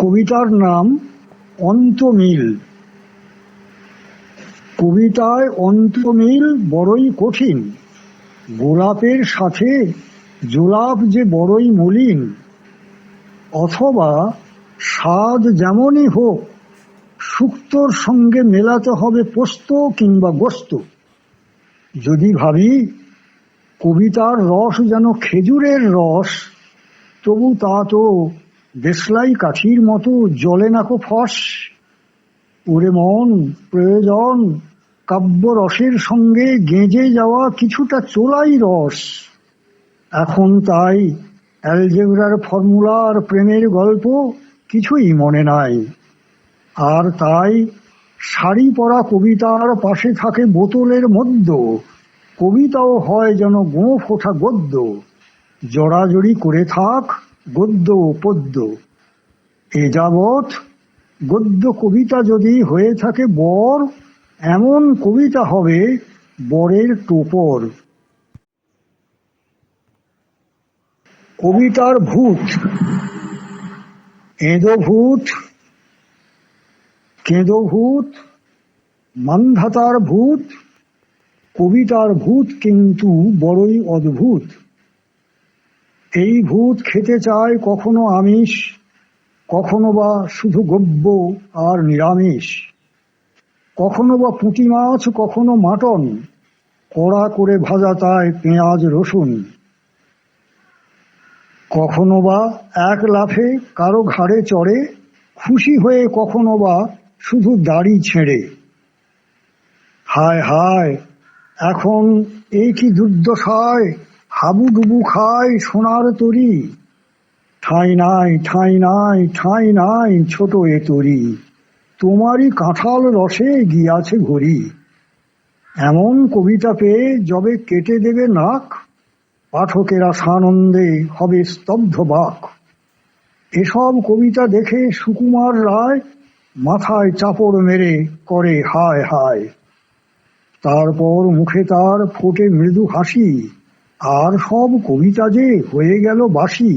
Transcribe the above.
কবিতার নাম অন্তমিল। কবিতায় অন্তমিল বড়ই কঠিন। গোলাপের সাথে জোলাপ যে বড়ই মলিন। অথবা স্বাদ যেমনই হোক শুক্তোর সঙ্গে মেলাতে হবে পোস্ত কিংবা গোস্ত। যদি ভাবি, কবিতার রস যেন খেজুরের রস, তবু তা তো দেশলাই কাঠির মতো জলে নাকো ফস। ওরে মন, প্রয়োজন কাব্য রসের সঙ্গে গেঁজে যাওয়া কিছুটা চোলাই রস। এখন তাই অ্যালজেব্রার ফর্মুলা আর প্রেমের গল্প কিছুই মনে নাই। আর তাই শাড়ি পরা কবিতার পাশে থাকে বোতলের মধ্য কবিতাও হয় যেন গোঁফ ওঠা গদ্য। জড়াজড়ি করে থাক গদ্য ও পদ্য। এ যাবৎ গদ্য কবিতা যদি হয়ে থাকে বর, এমন কবিতা হবে বরের টোপর। কবিতার ভূত এঁদো ভূত, কেঁদো ভূত, মান্ধাতার ভূত, কবিতার ভূত কিন্তু বড়ই অদ্ভুত। এই ভূত খেতে চায় কখনো আমিষ, কখনো বা শুধু গব্য আর নিরামিষ, কখনো বা পুঁটি মাছ, কখনো মাটন, কড়া করে ভাজা তায় পেঁয়াজ, রসুন, কখনো বা এক লাফে কারও ঘাড়ে চড়ে, খুশি হয়ে কখনো বা শুধু দাড়ি ছেড়ে। হায় হায়, এখন এই কি দুর্দশায়? হাবুডুবু খায় সোনার তরি। ঠাঁই নাই ঠাঁই নাই ঠাঁই নাই ছোট এ তরি। তোমারই কাঁঠাল রসে গিয়াছে ঘড়ি। এমন কবিতা পেয়ে যবে কেটে দেবে নাক, পাঠকেরা সানন্দে হবে স্তব্ধ বাক। এসব কবিতা দেখে সুকুমার রায় মাথায় চাপড় মেরে করে হায় হায়। তারপর মুখে তার ফোটে মৃদু হাসি আর সব কবিতা যে হয়ে গেল বাসি